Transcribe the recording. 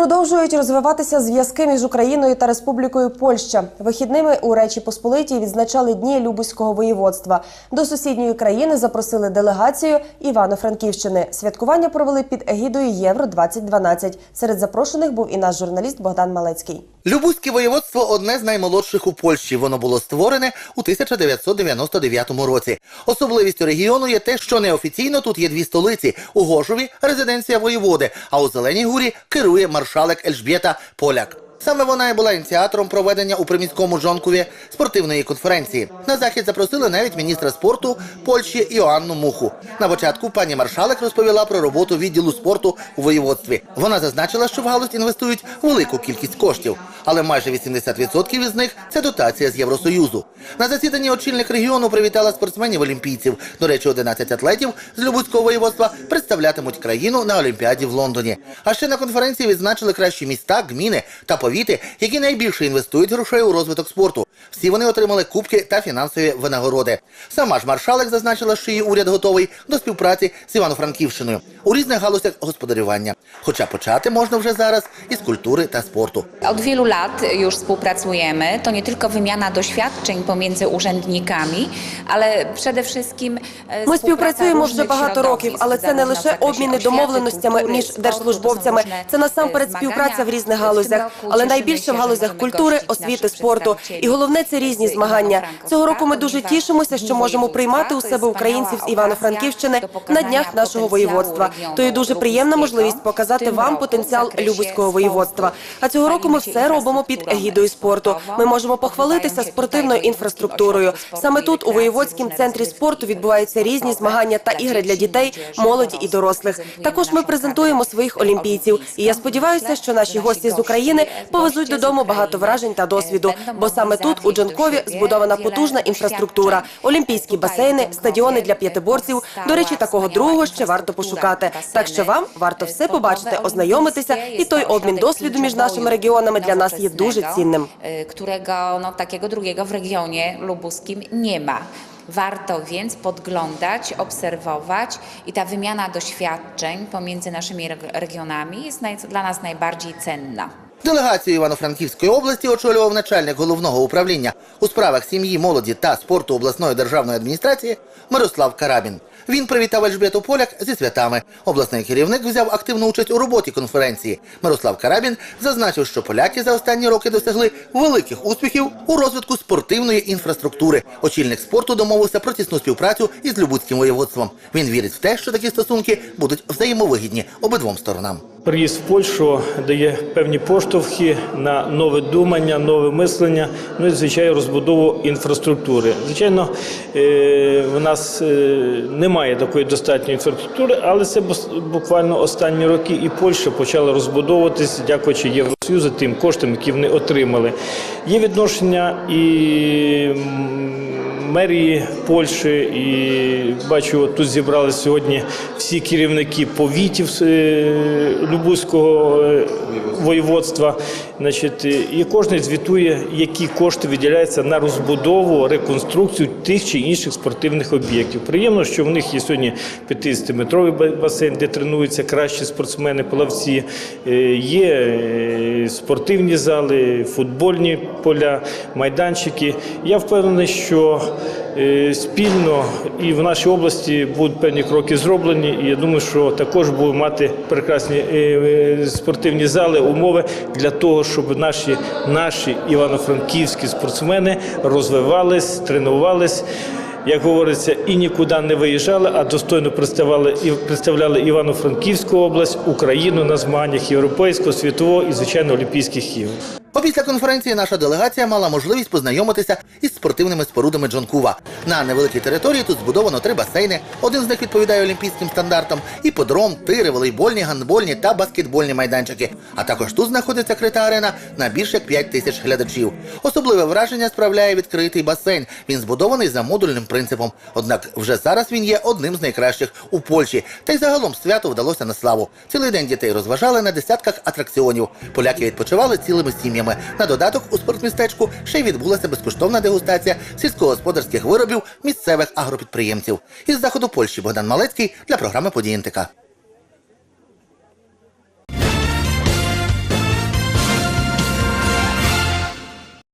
Продовжують розвиватися зв'язки між Україною та Республікою Польща. Вихідними у Речі Посполитій відзначали дні Любузького воєводства. До сусідньої країни запросили делегацію Івано-Франківщини. Святкування провели під егідою Євро 2012 Серед запрошених був і наш журналіст Богдан Малецький. Любузьке воєводство одне з наймолодших у Польщі. Воно було створене у 1999 році. Особливістю регіону є те, що неофіційно тут є дві столиці: у Гожові резиденція воєводи, а у Зеленій Гурі керує маршалек Ельжбєта Поляк. Саме вона і була ініціатором проведення у приміському Жонкові спортивної конференції. На захід запросили навіть міністра спорту Польщі Іоанну Муху. На початку пані маршалек розповіла про роботу відділу спорту у воєводстві. Вона зазначила, що в галузь інвестують велику кількість коштів, але майже 80% із них це дотація з Євросоюзу. На засіданні очільник регіону привітала спортсменів олімпійців. До речі, 11 атлетів з Любузького воєводства представлятимуть країну на Олімпіаді в Лондоні. А ще на конференції відзначили кращі міста, гміни та повіти, які найбільше інвестують грошей у розвиток спорту. Всі вони отримали кубки та фінансові винагороди. Сама ж маршалек зазначила, що її уряд готовий до співпраці з Івано-Франківщиною у різних галузях господарювання. Хоча почати можна вже зараз із культури та спорту. Od wielu lat już współpracujemy. To nie tylko wymiana doświadczeń pomiędzy urzędnikami, ale przede wszystkim Ми співпрацюємо вже багато років, але це не лише обміни домовленостями між держслужбовцями. Це насамперед співпраця в різних галузях, але найбільше в галузях культури, освіти, спорту. І головне це різні змагання. Цього року ми дуже тішимося, що можемо приймати у себе – українців з Івано-Франківщини на днях нашого воєводства. То є дуже приємна можливість показати вам потенціал Любузького воєводства. А цього року ми все робимо під егідою спорту. Ми можемо похвалитися спортивною інфраструктурою. Саме тут, у воєводському центрі спорту, відбуваються різні змагання та ігри для дітей, молоді і дорослих. Також ми презентуємо своїх олімпійців. І я сподіваюся, що наші гості з України повезуть додому багато вражень та досвіду. Бо саме тут, у Джанкові, збудована потужна інфраструктура, олімпійські басейни, стадіони для п'ятиборців. До речі, такого другого ще варто пошукати. Так що вам варто все побачити, ознайомитися, і той обмін досвіду між нашими регіонами для нас є дуже цінним. y, którego no, takiego drugiego w regionie lubuskim nie ma. Warto więc podglądać, obserwować i ta wymiana doświadczeń pomiędzy naszymi reg- regionami jest naj, dla nas najbardziej cenna. Делегацію Івано-Франківської області очолював начальник головного управління у справах сім'ї, молоді та спорту обласної державної адміністрації Мирослав Карабін. Він привітав Ельжбету Поляк зі святами. Обласний керівник взяв активну участь у роботі конференції. Мирослав Карабін зазначив, що поляки за останні роки досягли великих успіхів у розвитку спортивної інфраструктури. Очільник спорту домовився про тісну співпрацю із Любутським воєводством. Він вірить в те, що такі стосунки будуть взаємовигідні обидвом сторонам. Приїзд в Польщу дає певні поштовхи на нове думання, нове мислення, ну і звичайно розбудову інфраструктури. Звичайно, е, в нас е, немає такої достатньої інфраструктури, але це буквально останні роки, і Польща почала розбудовуватись, дякуючи Євросоюзу, тим коштам, які вони отримали. Є відношення і мерії Польщі, і бачу, тут зібрали сьогодні всі керівники повітів е, Любузького е, воєводства. Значить, і кожен звітує, які кошти виділяються на розбудову, реконструкцію тих чи інших спортивних об'єктів. Приємно, що в них є сьогодні 50-метровий басейн, де тренуються кращі спортсмени, плавці. Е, Є е, спортивні зали, футбольні поля, майданчики. Я впевнений, що е, спільно і в нашій області будуть певні кроки зроблені. І я думаю, що також будемо мати прекрасні спортивні зали, умови для того, щоб наші, наші івано-франківські спортсмени розвивались, тренувались. Як говориться, і нікуди не виїжджали, а достойно представляли представляли Івано-Франківську область, Україну на змаганнях європейського, світового і звичайно Олімпійських ігор. Опісля конференції наша делегація мала можливість познайомитися із спортивними спорудами Джонкува. На невеликій території тут збудовано три басейни. Один з них відповідає олімпійським стандартам: іподром, тири, волейбольні, гандбольні та баскетбольні майданчики. А також тут знаходиться крита арена на більше як 5 тисяч глядачів. Особливе враження справляє відкритий басейн. Він збудований за модульним принципом. Однак вже зараз він є одним з найкращих у Польщі. Та й загалом свято вдалося на славу. Цілий день дітей розважали на десятках атракціонів. Поляки відпочивали цілими сім'ями. На додаток у спортмістечку ще й відбулася безкоштовна дегустація сільськогосподарських виробів місцевих агропідприємців. Із заходу Польщі Богдан Малецький для програми «Події НТК».